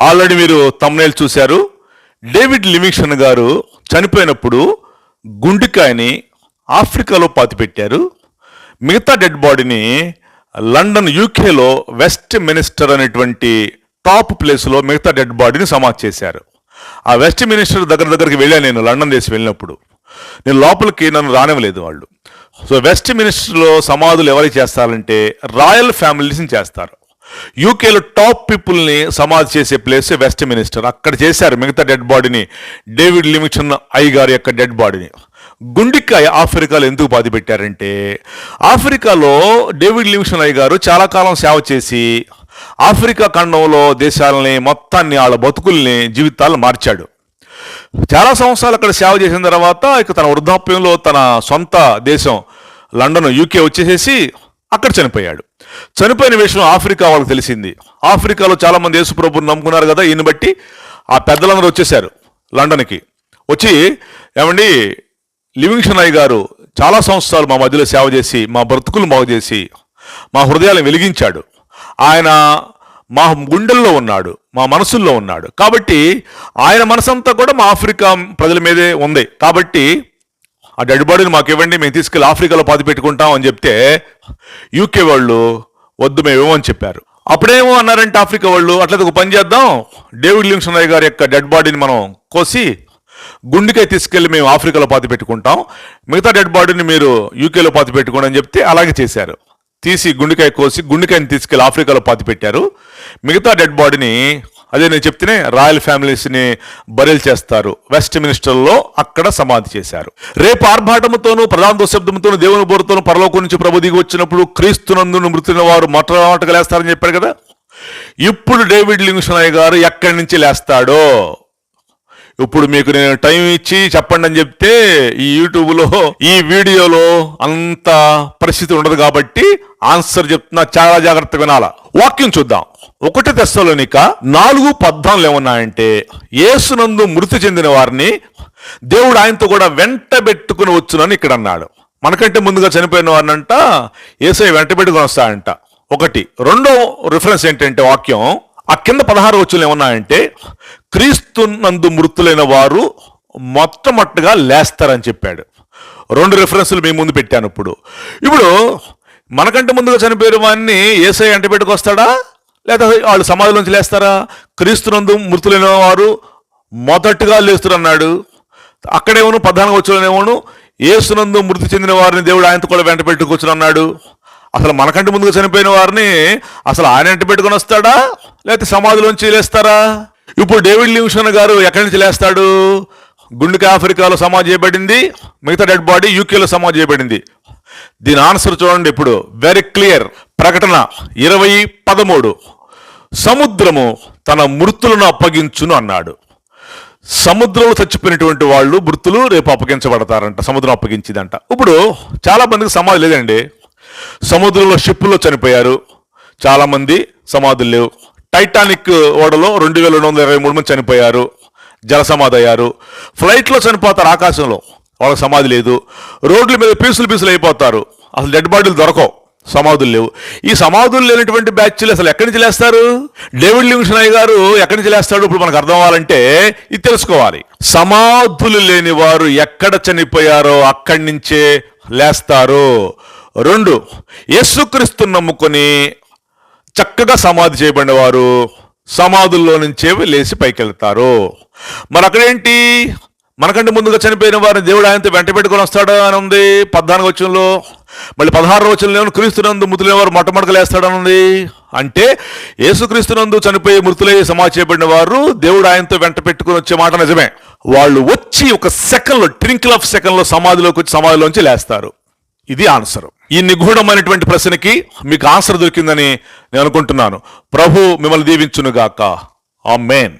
Already మీరు thumbnail చూశారు. David Livingstone గారు చనిపోయినప్పుడు గుండెకాయని ఆఫ్రికాలో పాతిపెట్టారు. మిగతా డెడ్ బాడీని లండన్ యూకేలో వెస్ట్ మినిస్టర్ అనేటువంటి టాప్ ప్లేస్లో మిగతా డెడ్ బాడీని సమాధి చేశారు. ఆ వెస్ట్ మినిస్టర్ దగ్గర దగ్గరికి వెళ్ళాను నేను లండన్ దేశం వెళ్ళినప్పుడు. నేను లోపలికి నన్ను రానివ్వలేదు వాళ్ళు. సో వెస్ట్ మినిస్టర్లో సమాధులు ఎవరికి చేస్తారంటే రాయల్ ఫ్యామిలీస్ని చేస్తారు. యూకేలో టాప్ పీపుల్ని సమాధి చేసే ప్లేస్ వెస్ట్ మినిస్టర్ అక్కడ చేశారు మిగతా డెడ్ బాడీని డేవిడ్ లిమిక్షన్ ఐ గారి యొక్క డెడ్ బాడీని గుండికాయ ఆఫ్రికాలో ఎందుకు బాధ పెట్టారంటే ఆఫ్రికాలో డేవిడ్ లిమిషన్ ఐ గారు చాలా కాలం సేవ చేసి ఆఫ్రికా ఖండంలో దేశాలని మొత్తాన్ని వాళ్ళ బతుకుల్ని జీవితాలను మార్చాడు. చాలా సంవత్సరాలు అక్కడ సేవ చేసిన తర్వాత ఇక తన వృద్ధాప్యంలో తన సొంత దేశం లండన్ యూకే వచ్చేసేసి అక్కడ చనిపోయాడు. చనిపోయిన విషయం ఆఫ్రికా వాళ్ళకి తెలిసింది. ఆఫ్రికాలో చాలామంది యేసుప్రభుని నమ్ముకున్నారు కదా ఈయన బట్టి ఆ పెద్దలందరూ వచ్చేసారు లండన్కి. వచ్చి ఏమండి లివింగ్షన్ అయ్య గారు చాలా సంవత్సరాలు మా మధ్యలో సేవ చేసి మా బ్రతుకులు బాగు చేసి మా హృదయాలను వెలిగించాడు. ఆయన మా గుండెల్లో ఉన్నాడు మా మనసుల్లో ఉన్నాడు. కాబట్టి ఆయన మనసంతా కూడా మా ఆఫ్రికా ప్రజల మీదే ఉంది. కాబట్టి ఆ డెడ్ బాడీని మాకు ఇవ్వండి మేము తీసుకెళ్ళి ఆఫ్రికాలో పాతి పెట్టుకుంటాం అని చెప్తే యూకే వాళ్ళు వద్దు మేము అని చెప్పారు. అప్పుడేమో అన్నారంటే ఆఫ్రికా వాళ్ళు అట్లయితే ఒక పని చేద్దాం. డేవిడ్ లింగ్సన్ రాయ్ గారి యొక్క డెడ్ బాడీని మనం కోసి గుండెకాయ తీసుకెళ్ళి మేము ఆఫ్రికాలో పాతి పెట్టుకుంటాం. మిగతా డెడ్ బాడీని మీరు యూకేలో పాతి పెట్టుకోండి అని చెప్తే అలాగే చేశారు. తీసి గుండెకాయ కోసి గుండెకాయని తీసుకెళ్ళి ఆఫ్రికాలో పాతి పెట్టారు. మిగతా డెడ్ బాడీని అదే నేను చెప్తేనే రాయల్ ఫ్యామిలీస్ని బరీలు చేస్తారు. వెస్ట్ మినిస్టర్లో అక్కడ సమాధి చేశారు. రేపు ఆర్భాటముతోనూ ప్రధాన శబ్దంతోనూ దేవుని బోరుతోనూ పరలోకం నుంచి ప్రభు దిగి వచ్చినప్పుడు క్రీస్తునందును మృతున్న వారు మొట్టమొదటగా లేస్తారని చెప్పారు కదా? ఇప్పుడు డేవిడ్ లింగ్షన్ గారు ఎక్కడి నుంచి లేస్తాడో? ఇప్పుడు మీకు నేను టైం ఇచ్చి చెప్పండి అని చెప్తే ఈ యూట్యూబ్లో ఈ వీడియోలో అంత పరిస్థితి ఉండదు కాబట్టి ఆన్సర్ చెప్తున్నా చాలా జాగ్రత్తగా వినాలా. వాక్యం చూద్దాం. ఒకటి దశలోనిక నాలుగు పద్నాలుగు ఏమన్నాయంటే ఏసునందు మృతి చెందిన వారిని దేవుడు ఆయనతో కూడా వెంటబెట్టుకుని వచ్చునని ఇక్కడ అన్నాడు. మనకంటే ముందుగా చనిపోయిన వారినంట ఏసై వెంట పెట్టుకుని వస్తాడంట. ఒకటి. రెండో రిఫరెన్స్ ఏంటంటే వాక్యం ఆ కింద పదహారు వచ్చులు ఏమన్నాయంటే క్రీస్తు నందు మృతులైన వారు మొట్టమొట్టగా లేస్తారని చెప్పాడు. రెండు రిఫరెన్సులు మీ ముందు పెట్టాను ఇప్పుడు. ఇప్పుడు మనకంటే ముందుగా చనిపోయిన వాడిని ఏసై వెంట పెట్టుకొస్తాడా? లేదా వాళ్ళు సమాధిలోంచి లేస్తారా? క్రీస్తునందు మృతులైన వారు మొదటగా లేస్తున్నాడు అక్కడేమోను ప్రధానంగా వచ్చేమోను ఏసునందు మృతి చెందిన వారిని దేవుడు ఆయనతో కూడా వెంట పెట్టుకొచ్చును అన్నాడు అసలు మనకంటే ముందుగా చనిపోయిన వారిని అసలు ఆయన వెంట పెట్టుకొని వస్తాడా? లేకపోతే సమాధిలోంచి లేస్తారా? ఇప్పుడు డేవిడ్ లింగ్షన్ గారు ఎక్కడి నుంచి లేస్తాడు? గుండెకి ఆఫ్రికాలో సమాధి చేయబడింది. మిగతా డెడ్ బాడీ యూకేలో సమాధి చేయబడింది. దీని ఆన్సర్ చూడండి ఇప్పుడు. వెరీ క్లియర్ ప్రకటన ఇరవై పదమూడు. సముద్రము తన మృతులను అప్పగించును అన్నాడు. సముద్రంలో చచ్చిపోయినటువంటి వాళ్ళు మృతులు రేపు అప్పగించబడతారంట సముద్రం అప్పగించిందంట. ఇప్పుడు చాలా మందికి సమాధి లేదండి. సముద్రంలో షిప్పులో చనిపోయారు. చాలామంది సమాధులు లేవు. టైటానిక్ ఓడలో రెండు వేల రెండు వందల ఇరవై మూడు మంది చనిపోయారు. జలసమాధి అయ్యారు. ఫ్లైట్లో చనిపోతారు ఆకాశంలో. వాళ్ళకి సమాధి లేదు. రోడ్ల మీద పీసులు పీసులు అయిపోతారు. అసలు డెడ్ బాడీలు దొరకవు. సమాధులు లేవు. ఈ సమాధులు లేనటువంటి బ్యాచ్లు అసలు ఎక్కడి నుంచి లేస్తారు? డేవిడ్ లింగ్షనాయ్ గారు ఎక్కడి నుంచి లేస్తాడు ఇప్పుడు మనకు అర్థం అవ్వాలంటే ఇది తెలుసుకోవాలి. సమాధులు లేని వారు ఎక్కడ చనిపోయారో అక్కడి నుంచే లేస్తారు. రెండు యేసుక్రీస్తు నమ్ముకొని చక్కగా సమాధి చేయబడిన వారు సమాధుల్లో నుంచే లేచి పైకెళ్తారు. మరి అక్కడేంటి మనకంటే ముందుగా చనిపోయిన వారిని దేవుడు ఆయనతో వెంట పెట్టుకొని వస్తాడు అని ఉంది. పద్నాలుగు వచ్చంలో మళ్ళీ పదహారు వచ్చంలో క్రీస్తునందు మృతులైన వారు మొట్టమొదటిగా ఉంది. అంటే యేసుక్రీస్తునందు చనిపోయి మృతులై సమాధి చేయబడిన వారు దేవుడు ఆయనతో వెంట పెట్టుకుని వచ్చే మాట నిజమే. వాళ్ళు వచ్చి ఒక సెకండ్లో ట్రింకిల్ ఆఫ్ సెకండ్లో సమాధిలోకి వచ్చి సమాధిలోంచి లేస్తారు. ఇది ఆన్సర్. ఈ నిగూఢమైనటువంటి ప్రశ్నకి మీకు ఆన్సర్ దొరికిందని నేను అనుకుంటున్నాను. ప్రభు మిమ్మల్ని దీవించునుగాక. ఆ మేన్